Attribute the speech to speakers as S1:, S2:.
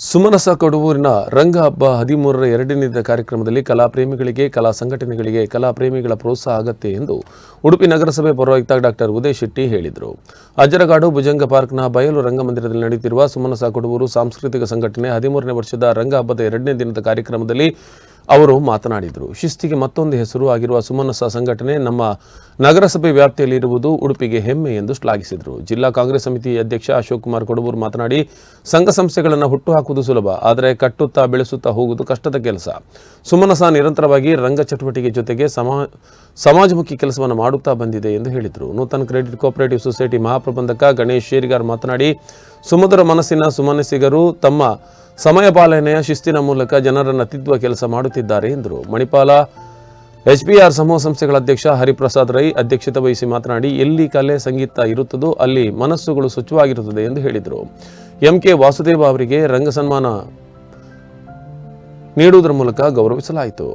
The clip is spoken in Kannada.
S1: ಸುಮನಸ ಕೊಡವೂರಿನ ರಂಗ ಹಬ್ಬ ಹದಿಮೂರರ ಎರಡನೇ ಕಾರ್ಯಕ್ರಮದಲ್ಲಿ ಕಲಾಪ್ರೇಮಿಗಳಿಗೆ ಕಲಾ ಸಂಘಟನೆಗಳಿಗೆ ಕಲಾ ಪ್ರೇಮಿಗಳ ಪ್ರೋತ್ಸಾಹ ಅಗತ್ಯ ಎಂದು ಉಡುಪಿ ನಗರಸಭೆ ಪೌರಾಯುಕ್ತ ಡಾಕ್ಟರ್ ಉದಯ್ ಶೆಟ್ಟಿ ಹೇಳಿದರು. ಅಜರಗಾಡು ಭುಜಂಗ ಪಾರ್ಕ್ನ ಬಯಲು ರಂಗಮಂದಿರದಲ್ಲಿ ನಡೆಯುತ್ತಿರುವ ಸುಮನಸ ಕೊಡವೂರು ಸಾಂಸ್ಕೃತಿಕ ಸಂಘಟನೆ ಹದಿಮೂರನೇ ವರ್ಷದ ರಂಗ ಹಬ್ಬದ ಎರಡನೇ ದಿನದ ಕಾರ್ಯಕ್ರಮದಲ್ಲಿ ಅವರು ಮಾತನಾಡಿದರು. ಶಿಸ್ತಿಗೆ ಮತ್ತೊಂದು ಹೆಸರು ಆಗಿರುವ ಸುಮನಸ ಸಂಘಟನೆ ನಮ್ಮ ನಗರಸಭೆ ವ್ಯಾಪ್ತಿಯಲ್ಲಿ ಇರುವುದು ಉಡುಪಿಗೆ ಹೆಮ್ಮೆ ಎಂದು ಶ್ಲಾಘಿಸಿದರು. ಜಿಲ್ಲಾ ಕಾಂಗ್ರೆಸ್ ಸಮಿತಿ ಅಧ್ಯಕ್ಷ ಅಶೋಕ್ ಕುಮಾರ್ ಕೊಡಬೂರು ಮಾತನಾಡಿ, ಸಂಘ ಸಂಸ್ಥೆಗಳನ್ನು ಹುಟ್ಟುಹಾಕುವುದು ಸುಲಭ, ಆದರೆ ಕಟ್ಟುತ್ತಾ ಬೆಳೆಸುತ್ತಾ ಹೋಗುವುದು ಕಷ್ಟದ ಕೆಲಸ. ಸುಮನಸ ನಿರಂತರವಾಗಿ ರಂಗ ಚಟುವಟಿಕೆ ಜೊತೆಗೆ ಸಮಾ, ಸಮಾಜಮುಖಿ ಕೆಲಸವನ್ನು ಮಾಡುತ್ತಾ ಬಂದಿದೆ ಎಂದು ಹೇಳಿದರು. ನೂತನ ಕ್ರೆಡಿಟ್ ಕೋಆಪರೇಟಿವ್ ಸೊಸೈಟಿ ಮಹಾಪ್ರಬಂಧಕ ಗಣೇಶ್ ಶೇರಿಗಾರ್ ಮಾತನಾಡಿ, ಸುಮಧುರ ಮನಸ್ಸಿನ ಸುಮನಸ್ಸಿಗರು ತಮ್ಮ ಸಮಯ ಪಾಲನೆಯ ಶಿಸ್ತಿನ ಮೂಲಕ ಜನರನ್ನು ತಿದ್ದುವ ಕೆಲಸ ಮಾಡುತ್ತಿದ್ದಾರೆ ಎಂದರು. ಮಣಿಪಾಲ ಎಚ್ಬಿಆರ್ ಸಮೂಹ ಸಂಸ್ಥೆಗಳ ಅಧ್ಯಕ್ಷ ಹರಿಪ್ರಸಾದ್ ರೈ ಅಧ್ಯಕ್ಷತೆ ವಹಿಸಿ ಮಾತನಾಡಿ, ಎಲ್ಲಿ ಕಲೆ ಸಂಗೀತ ಇರುತ್ತದೋ ಅಲ್ಲಿ ಮನಸ್ಸುಗಳು ಸ್ವಚ್ಛವಾಗಿರುತ್ತದೆ ಎಂದು ಹೇಳಿದರು. ಎಂಕೆ ವಾಸುದೇವ ಅವರಿಗೆ ರಂಗ ಸನ್ಮಾನ ನೀಡುವುದರ ಮೂಲಕ ಗೌರವಿಸಲಾಯಿತು.